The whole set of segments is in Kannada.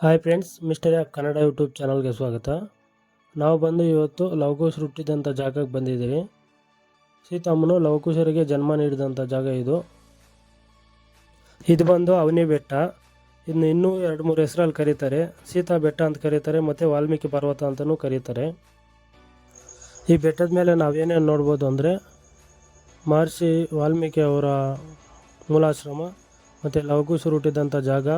Hi friends mister app Kannada YouTube ಚಾನಲ್ಗೆ ಸ್ವಾಗತ. ನಾವು ಬಂದು ಇವತ್ತು ಲವಕುಶ ಹುಟ್ಟಿದಂಥ ಜಾಗಕ್ಕೆ ಬಂದಿದ್ದೀವಿ. ಸೀತಮ್ಮನು ಲವಕುಶರಿಗೆ ಜನ್ಮ ನೀಡಿದಂಥ ಜಾಗ ಇದು. ಇದು ಬಂದು ಅವನಿ ಬೆಟ್ಟ. ಇನ್ನು ಇನ್ನೂ ಎರಡು ಮೂರು ಹೆಸರಲ್ಲಿ ಕರೀತಾರೆ. ಸೀತಾ ಬೆಟ್ಟ ಅಂತ ಕರೀತಾರೆ, ಮತ್ತು ವಾಲ್ಮೀಕಿ ಪರ್ವತ ಅಂತಲೂ ಕರೀತಾರೆ. ಈ ಬೆಟ್ಟದ ಮೇಲೆ ನಾವೇನೇನು ನೋಡ್ಬೋದು ಅಂದರೆ ಮಹರ್ಷಿ ವಾಲ್ಮೀಕಿ ಅವರ ಮೂಲಾಶ್ರಮ, ಮತ್ತು ಲವಕುಶರು ಹುಟ್ಟಿದಂಥ ಜಾಗ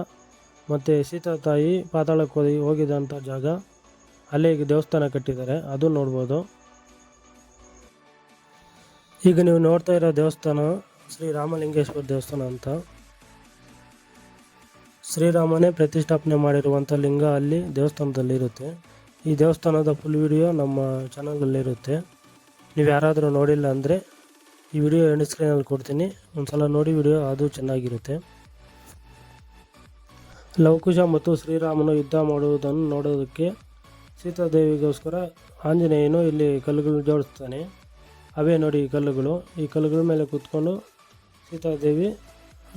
ಮತ್ತು ಸೀತಾ ತಾಯಿ ಪಾತಾಳಕ್ಕೆ ಹೋಗಿ ಹೋಗಿದ್ದಂಥ ಜಾಗ, ಅಲ್ಲಿ ಈಗ ದೇವಸ್ಥಾನ ಕಟ್ಟಿದ್ದಾರೆ, ಅದು ನೋಡ್ಬೋದು. ಈಗ ನೀವು ನೋಡ್ತಾ ಇರೋ ದೇವಸ್ಥಾನ ಶ್ರೀ ರಾಮಲಿಂಗೇಶ್ವರ ದೇವಸ್ಥಾನ ಅಂತ. ಶ್ರೀರಾಮನೇ ಪ್ರತಿಷ್ಠಾಪನೆ ಮಾಡಿರುವಂಥ ಲಿಂಗ ಅಲ್ಲಿ ದೇವಸ್ಥಾನದಲ್ಲಿರುತ್ತೆ ಈ ದೇವಸ್ಥಾನದ ಫುಲ್ ವಿಡಿಯೋ ನಮ್ಮ ಚಾನಲಲ್ಲಿರುತ್ತೆ ನೀವು ಯಾರಾದರೂ ನೋಡಿಲ್ಲ ಅಂದರೆ ಈ ವಿಡಿಯೋ ಎಂಡ್ ಸ್ಕ್ರೀನಲ್ಲಿ ಕೊಡ್ತೀನಿ. ಒಂದು ಸಲ ನೋಡಿ ವಿಡಿಯೋ ಅದು ಚೆನ್ನಾಗಿರುತ್ತೆ. ಲವಕುಶ ಮತ್ತು ಶ್ರೀರಾಮನು ಯುದ್ಧ ಮಾಡುವುದನ್ನು ನೋಡೋದಕ್ಕೆ ಸೀತಾದೇವಿಗೋಸ್ಕರ ಆಂಜನೇಯನು ಇಲ್ಲಿ ಕಲ್ಲುಗಳು ಜೋಡಿಸ್ತಾನೆ ಅವೇ ನೋಡಿ ಈ ಕಲ್ಲುಗಳು. ಈ ಕಲ್ಲುಗಳ ಮೇಲೆ ಕೂತ್ಕೊಂಡು ಸೀತಾದೇವಿ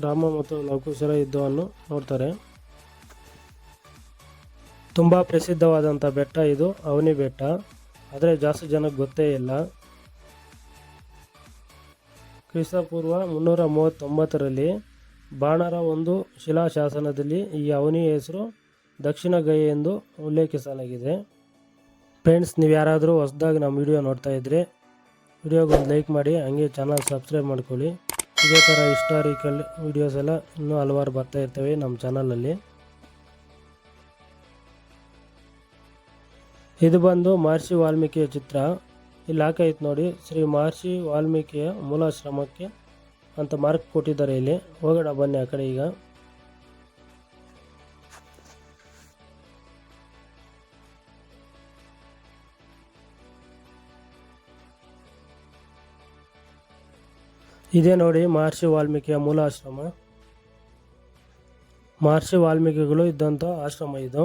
ರಾಮ ಮತ್ತು ಲವಕುಶರ ಯುದ್ಧವನ್ನು ನೋಡ್ತಾರೆ. ತುಂಬ ಪ್ರಸಿದ್ಧವಾದಂಥ ಬೆಟ್ಟ ಇದು, ಅವನಿ ಬೆಟ್ಟ. ಆದರೆ ಜಾಸ್ತಿ ಜನಕ್ಕೆ ಗೊತ್ತೇ ಇಲ್ಲ. ಕ್ರಿಸ್ತಪೂರ್ವ ಮುನ್ನೂರ ಮೂವತ್ತೊಂಬತ್ತರಲ್ಲಿ ಬಾಣರ ಒಂದು ಶಿಲಾಶಾಸನದಲ್ಲಿ ಈ ಅವನಿಯ ಹೆಸರು ದಕ್ಷಿಣ ಗೈ ಎಂದು ಉಲ್ಲೇಖಿಸಲಾಗಿದೆ. ಫ್ರೆಂಡ್ಸ್ ನೀವು ಯಾರಾದರೂ ಹೊಸದಾಗಿ ನಮ್ಮ ವಿಡಿಯೋ ನೋಡ್ತಾ ಇದ್ದರೆ ವಿಡಿಯೋಗೆ ಒಂದು ಲೈಕ್ ಮಾಡಿ, ಹಂಗೆ ಚಾನಲ್ ಸಬ್ಸ್ಕ್ರೈಬ್ ಮಾಡ್ಕೊಳ್ಳಿ. ಇದೇ ಥರ ಹಿಸ್ಟಾರಿಕಲ್ ವಿಡಿಯೋಸ್ ಎಲ್ಲ ಇನ್ನೂ ಹಲವಾರು ಬರ್ತಾ ಇರ್ತವೆ ನಮ್ಮ ಚಾನಲಲ್ಲಿ. ಇದು ಬಂದು ಮಹರ್ಷಿ ವಾಲ್ಮೀಕಿಯ ಚಿತ್ರ. ಇಲ್ಲಿ ಹಾಕೈತೆ ನೋಡಿ, ಶ್ರೀ ಮಹರ್ಷಿ ವಾಲ್ಮೀಕಿಯ ಮೂಲಾಶ್ರಮಕ್ಕೆ ಅಂತ ಮಾರ್ಕ್ ಕೊಟ್ಟಿದ್ದಾರೆ ಇಲ್ಲಿ. ಹೋಗೋಣ, ಬನ್ನಿ ಆ ಕಡೆ ಈಗ. ಇದೇ ನೋಡಿ, ಮಹರ್ಷಿ ವಾಲ್ಮೀಕಿಯ ಮೂಲ ಆಶ್ರಮ. ಮಹರ್ಷಿ ವಾಲ್ಮೀಕಿಗಳು ಇದ್ದಂಥ ಆಶ್ರಮ ಇದು.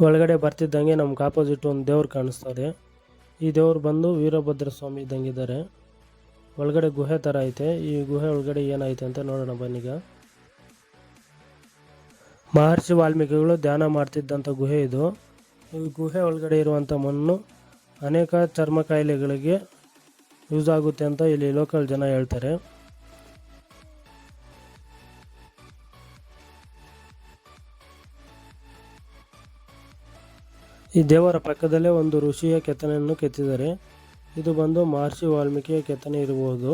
ಒಳಗಡೆ ಬರ್ತಿದ್ದಂಗೆ ನಮ್ಗೆ ಆಪೋಸಿಟ್ ಒಂದು ದೇವ್ರು ಕಾಣಿಸ್ತದೆ ಈ ದೇವ್ರು ಬಂದು ವೀರಭದ್ರ ಸ್ವಾಮಿ ಇದ್ದಂಗಿದ್ದಾರೆ ಒಳಗಡೆ ಗುಹೆ ಥರ ಐತೆ. ಈ ಗುಹೆ ಒಳಗಡೆ ಏನೈತೆ ಅಂತ ನೋಡೋಣ ಬನ್ನೀಗ ಮಹರ್ಷಿ ವಾಲ್ಮೀಕಿಗಳು ಧ್ಯಾನ ಮಾಡ್ತಿದ್ದಂಥ ಗುಹೆ ಇದು. ಈ ಗುಹೆ ಒಳಗಡೆ ಇರುವಂಥ ಮಣ್ಣು ಅನೇಕ ಚರ್ಮ ಕಾಯಿಲೆಗಳಿಗೆ ಯೂಸ್ ಆಗುತ್ತೆ ಅಂತ ಇಲ್ಲಿ ಲೋಕಲ್ ಜನ ಹೇಳ್ತಾರೆ. ಈ ದೇವರ ಪಕ್ಕದಲ್ಲೇ ಒಂದು ಋಷಿಯ ಕೆತ್ತನೆಯನ್ನು ಕೆತ್ತಿದ್ದಾರೆ. ಇದು ಬಂದು ಮಹರ್ಷಿ ವಾಲ್ಮೀಕಿಯ ಕೆತ್ತನೆ ಇರಬಹುದು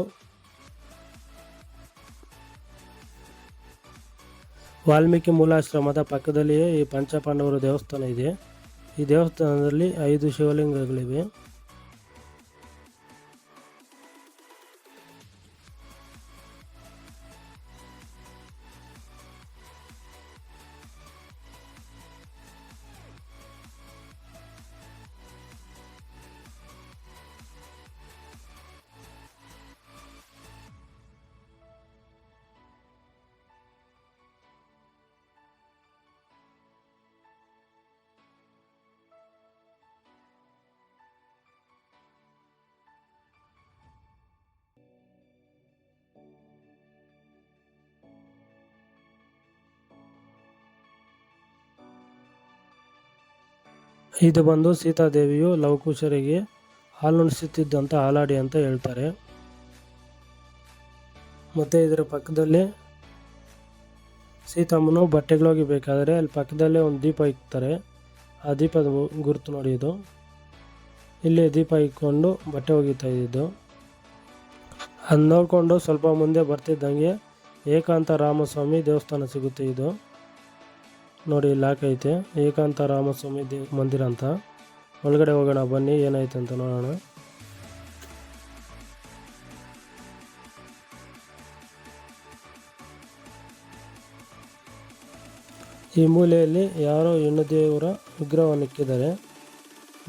ವಾಲ್ಮೀಕಿ ಮೂಲಾಶ್ರಮದ ಪಕ್ಕದಲ್ಲಿಯೇ ಈ ಪಂಚಪಾಂಡವರ ದೇವಸ್ಥಾನ ಇದೆ. ಈ ದೇವಸ್ಥಾನದಲ್ಲಿ ಐದು ಶಿವಲಿಂಗಗಳಿವೆ. ಇದು ಬಂದು ಸೀತಾದೇವಿಯು ಲವಕುಶರಿಗೆ ಹಾಲುಣಿಸುತ್ತಿದ್ದಂಥ ಹಾಲಾಡಿ ಅಂತ ಹೇಳ್ತಾರೆ. ಮತ್ತು ಇದರ ಪಕ್ಕದಲ್ಲಿ ಸೀತಮ್ಮನು ಬಟ್ಟೆಗಳೋಗಿ ಬೇಕಾದರೆ ಅಲ್ಲಿ ಪಕ್ಕದಲ್ಲೇ ಒಂದು ದೀಪ ಇಕ್ತಾರೆ. ಆ ದೀಪದ ಗುರುತು ನೋಡಿ ಇದು. ಇಲ್ಲಿ ದೀಪ ಇಕ್ಕೊಂಡು ಬಟ್ಟೆ ಒಗಿತಾ ಇದ್ದಿದ್ದು ಅದು ನೋಡಿಕೊಂಡು ಸ್ವಲ್ಪ ಮುಂದೆ ಬರ್ತಿದ್ದಂಗೆ ಏಕಾಂತ ರಾಮಸ್ವಾಮಿ ದೇವಸ್ಥಾನ ಸಿಗುತ್ತೆ ಇದು. ನೋಡಿ, ಲಾಕ್ ಐತೆ. ಏಕಾಂತ ರಾಮಸ್ವಾಮಿ ದೇವ ಮಂದಿರ ಅಂತ. ಒಳಗಡೆ ಹೋಗೋಣ, ಬನ್ನಿ, ಏನಾಯ್ತು ಅಂತ ನೋಡೋಣ. ಈ ಮೂಲೆಯಲ್ಲಿ ಯಾರೋ ಹೆಣ್ಣು ದೇವರ ವಿಗ್ರಹವನ್ನು ಇಕ್ಕಿದ್ದಾರೆ.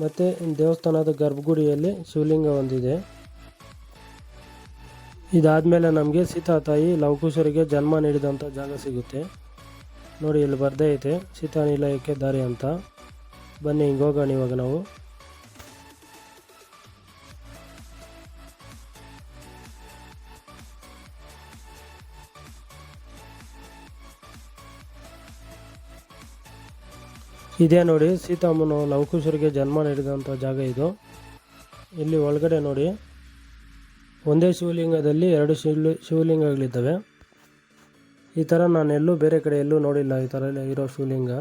ಮತ್ತು ದೇವಸ್ಥಾನದ ಗರ್ಭಗುಡಿಯಲ್ಲಿ ಶಿವಲಿಂಗ ಒಂದಿದೆ ಇದಾದಮೇಲೆ ನಮಗೆ ಸೀತಾ ತಾಯಿ ಲವಕುಶರಿಗೆ ಜನ್ಮ ನೀಡಿದಂಥ ಜಾಗ ಸಿಗುತ್ತೆ. ನೋಡಿ, ಇಲ್ಲಿ ಬರ್ದೇ ಐತೆ. ಸೀತಾ ನಿಲಯಕ್ಕೆ ದಾರಿ ಅಂತ. ಬನ್ನಿ, ಹಿಂಗೆ ಹೋಗೋಣ ಇವಾಗ ನಾವು. ಇದೇ ನೋಡಿ, ಸೀತಾಮನು ಲವಕುಶರಿಗೆ ಜನ್ಮ ನೀಡಿದಂಥ ಜಾಗ ಇದು. ಇಲ್ಲಿ ಒಳಗಡೆ ನೋಡಿ, ಒಂದೇ ಶಿವಲಿಂಗದಲ್ಲಿ ಎರಡು ಶಿವಲಿ, ಶಿವಲಿಂಗಗಳಿದ್ದಾವೆ. ಈ ಥರ ನಾನು ಎಲ್ಲೂ ಬೇರೆ ಕಡೆ ಎಲ್ಲೂ ನೋಡಿಲ್ಲ ಈ ಥರ ಎಲ್ಲ ಇರೋ ಶಿವಲಿಂಗ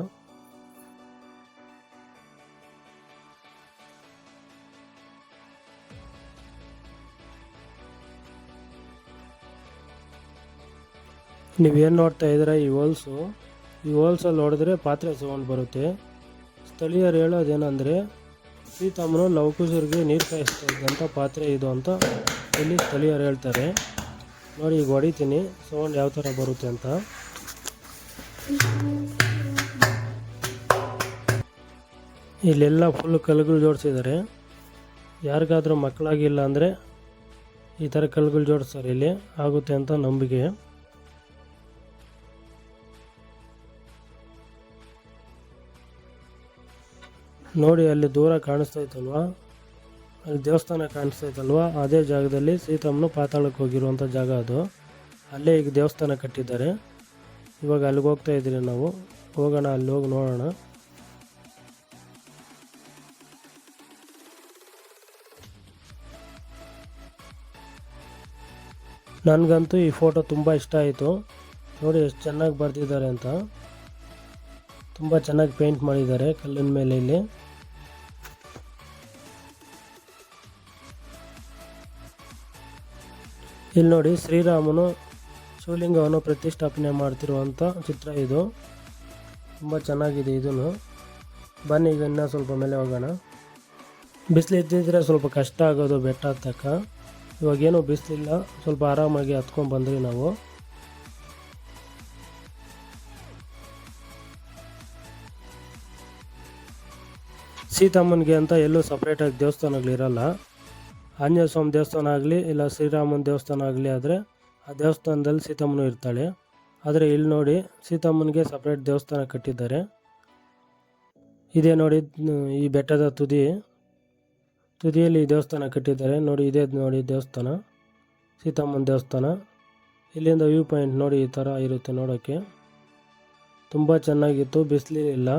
ನೀವೇನು ನೋಡ್ತಾ ಇದ್ದೀರಾ ಈ ಹೋಲ್ಸು ಈ ಹೋಲ್ಸಲ್ಲಿ ನೋಡಿದ್ರೆ ಪಾತ್ರೆ ಸೌಂಡ್ ಬರುತ್ತೆ. ಸ್ಥಳೀಯರು ಹೇಳೋದೇನೆಂದರೆ ಸೀತಮ್ಮನು ಲವಕುಶರಿಗೆ ನೀರು ಕಾಯಿಸ್ತಾ ಇದ್ದಂಥ ಪಾತ್ರೆ ಇದು ಅಂತ ಇಲ್ಲಿ ಸ್ಥಳೀಯರು ಹೇಳ್ತಾರೆ. ನೋಡಿ, ಈಗ ಹೊಡಿತೀನಿ. ಸೌಂಡ್ ಯಾವ ಥರ ಬರುತ್ತೆ ಅಂತ. ಇಲ್ಲೆಲ್ಲ ಫುಲ್ ಕಲ್ಲುಗಳು ಜೋಡಿಸಿದ್ದಾರೆ. ಯಾರಿಗಾದರೂ ಮಕ್ಕಳಾಗಿಲ್ಲ ಅಂದರೆ ಈ ಥರ ಕಲ್ಲುಗಳು ಜೋಡಿಸ್ತಾರೆ ಇಲ್ಲಿ. ಆಗುತ್ತೆ ಅಂತ ನಂಬಿಕೆ. ನೋಡಿ, ಅಲ್ಲಿ ದೂರ ಕಾಣಿಸ್ತಾ ಇತ್ತಲ್ವಾ? ಅಲ್ಲಿ ದೇವಸ್ಥಾನ ಕಾಣಿಸ್ತಾ ಇತ್ತಲ್ವಾ ಅದೇ ಜಾಗದಲ್ಲಿ ಸೀತಮ್ಮನು ಪಾತಾಳಕ್ಕೆ ಹೋಗಿರುವಂಥ ಜಾಗ ಅದು. ಅಲ್ಲೇ ಈಗ ದೇವಸ್ಥಾನ ಕಟ್ಟಿದ್ದಾರೆ. ಇವಾಗ ಅಲ್ಲಿಗೆ ಹೋಗ್ತಾ ಇದ್ದೀರಿ ನಾವು. ಹೋಗೋಣ, ಅಲ್ಲಿ ಹೋಗಿ ನೋಡೋಣ. ನನಗಂತೂ ಈ ಫೋಟೋ ತುಂಬ ಇಷ್ಟ ಆಯಿತು. ನೋಡಿ ಎಷ್ಟು ಚೆನ್ನಾಗಿ ಬರೆದಿದ್ದಾರೆ ಅಂತ. ತುಂಬ ಚೆನ್ನಾಗಿ ಪೇಂಟ್ ಮಾಡಿದ್ದಾರೆ ಕಲ್ಲಿನ ಮೇಲೆ ಇಲ್ಲಿ. ಇಲ್ಲಿ ನೋಡಿ ಶ್ರೀರಾಮನು ಶಿವಲಿಂಗವನ್ನು ಪ್ರತಿಷ್ಠಾಪನೆ ಮಾಡ್ತಿರುವಂಥ ಚಿತ್ರ ಇದು. ತುಂಬ ಚೆನ್ನಾಗಿದೆ ಇದನ್ನು. ಬನ್ನಿ ಈಗ ಇನ್ನೂ ಸ್ವಲ್ಪ ಮೇಲೆ ಹೋಗೋಣ. ಬಿಸಿಲು ಇದ್ದಿದ್ರೆ ಸ್ವಲ್ಪ ಕಷ್ಟ ಆಗೋದು, ಬೆಟ್ಟ ಹತ್ತಕ್ಕ. ಇವಾಗೇನು ಬಿಸಿಲಿಲ್ಲ, ಸ್ವಲ್ಪ ಆರಾಮಾಗಿ ಹತ್ಕೊಂಡು ಬಂದ್ರಿ ನಾವು. ಸೀತಮ್ಮನಿಗೆ ಅಂತ ಎಲ್ಲೂ ಸಪ್ರೇಟಾಗಿ ದೇವಸ್ಥಾನಗಳಿರಲ್ಲ. ಆಂಜನೇಯ ಸ್ವಾಮಿ ದೇವಸ್ಥಾನ ಆಗಲಿ ಇಲ್ಲ ಶ್ರೀರಾಮನ ದೇವಸ್ಥಾನ ಆಗಲಿ ಆದರೆ ಆ ದೇವಸ್ಥಾನದಲ್ಲಿ ಸೀತಮ್ಮನು ಇರ್ತಾಳೆ. ಆದರೆ ಇಲ್ಲಿ ನೋಡಿ ಸೀತಮ್ಮನಿಗೆ ಸಪ್ರೇಟ್ ದೇವಸ್ಥಾನ ಕಟ್ಟಿದ್ದಾರೆ. ಇದೇ ನೋಡಿ, ಈ ಬೆಟ್ಟದ ತುದಿ, ತುದಿಯಲ್ಲಿ ದೇವಸ್ಥಾನ ಕಟ್ಟಿದ್ದಾರೆ. ನೋಡಿ, ಇದೇ ನೋಡಿ ದೇವಸ್ಥಾನ ಸೀತಮ್ಮನ ದೇವಸ್ಥಾನ. ಇಲ್ಲಿಂದ ವ್ಯೂ ಪಾಯಿಂಟ್ ನೋಡಿ ಈ ಥರ ಇರುತ್ತೆ ನೋಡೋಕ್ಕೆ. ತುಂಬ ಚೆನ್ನಾಗಿತ್ತು ಬಿಸಿಲಿಲ್ಲ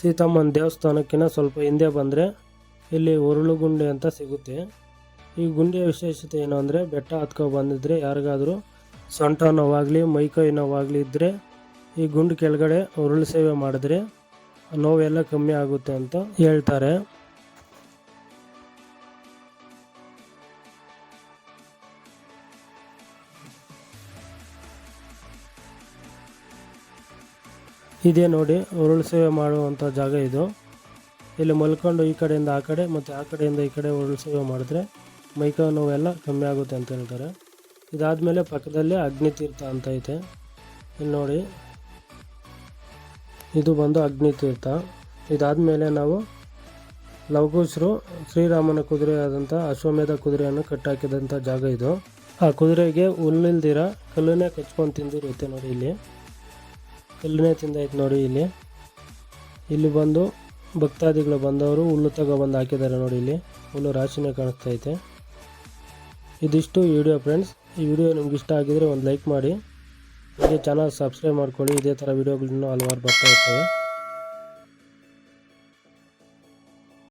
ಸೀತಮ್ಮನ ದೇವಸ್ಥಾನಕ್ಕಿಂತ ಸ್ವಲ್ಪ ಹಿಂದೆ ಬಂದರೆ ಇಲ್ಲಿ ಉರುಳುಗುಂಡಿ ಅಂತ ಸಿಗುತ್ತೆ. ಈ ಗುಂಡಿಯ ವಿಶೇಷತೆ ಏನು ಅಂದರೆ ಬೆಟ್ಟ ಹತ್ಕೊ ಬಂದಿದ್ರೆ ಯಾರಿಗಾದರೂ ಸೊಂಟ ನೋವಾಗಲಿ ಮೈಕೈ ನೋವಾಗಲಿ ಇದ್ದರೆ ಈ ಗುಂಡು ಕೆಳಗಡೆ ಉರುಳು ಸೇವೆ ಮಾಡಿದ್ರೆ ನೋವೆಲ್ಲ ಕಮ್ಮಿ ಆಗುತ್ತೆ ಅಂತ ಹೇಳ್ತಾರೆ. ಇದೇ ನೋಡಿ, ಉರುಳು ಸೇವೆ ಮಾಡುವಂಥ ಜಾಗ ಇದು. ಇಲ್ಲಿ ಮಲ್ಕೊಂಡು ಈ ಕಡೆಯಿಂದ ಆ ಕಡೆ ಮತ್ತು ಆ ಕಡೆಯಿಂದ ಈ ಕಡೆ ಉರುಳು ಸೇವೆ ಮಾಡಿದ್ರೆ ಮೈಕೈ ನೋವೆಲ್ಲ ಕಮ್ಮಿ ಆಗುತ್ತೆ ಅಂತ ಹೇಳ್ತಾರೆ. ಇದಾದಮೇಲೆ ಪಕ್ಕದಲ್ಲೇ ಅಗ್ನಿತೀರ್ಥ ಅಂತ ಐತೆ. ಇಲ್ಲಿ ನೋಡಿ, ಇದು ಬಂದು ಅಗ್ನಿತೀರ್ಥ. ಇದಾದಮೇಲೆ ನಾವು ಲವಕುಶರು ಶ್ರೀರಾಮನ ಕುದುರೆ ಆದಂಥ ಅಶ್ವಮೇಧ ಕುದುರೆಯನ್ನು ಕಟ್ಟಾಕಿದಂಥ ಜಾಗ ಇದು. ಆ ಕುದುರೆಗೆ ಹುಲ್ಲಿಲ್ದಿರ ಕಲ್ಲನ್ನೇ ಕಚ್ಕೊಂಡು ತಿಂದಿರುತ್ತೆ ನೋಡಿ ಇಲ್ಲಿ. ಕಲ್ಲನ್ನೇ ತಿಂದೈತೆ ನೋಡಿ ಇಲ್ಲಿ. ಇಲ್ಲಿ ಬಂದು ಭಕ್ತಾದಿಗಳು ಬಂದವರು ಹುಲ್ಲು ತಗೊಬಂದು ಹಾಕಿದ್ದಾರೆ ನೋಡಿ ಇಲ್ಲಿ. ಹುಲ್ಲು ರಾಶಿನೇ ಕಾಣಿಸ್ತಾ ಐತೆ. ಇದಿಷ್ಟು ವಿಡಿಯೋ ಫ್ರೆಂಡ್ಸ್ ಈ ವಿಡಿಯೋ ನಿಮ್ಗೆ ಇಷ್ಟ ಆಗಿದ್ರೆ ಒಂದು ಲೈಕ್ ಮಾಡಿ. ಹಾಗೆ ಚಾನಲ್ ಸಬ್ಸ್ಕ್ರೈಬ್ ಮಾಡ್ಕೊಳ್ಳಿ. ಇದೇ ಥರ ವಿಡಿಯೋಗಳನ್ನೂ ಹಲವಾರು ಬರ್ತಾ ಇರ್ತವೆ.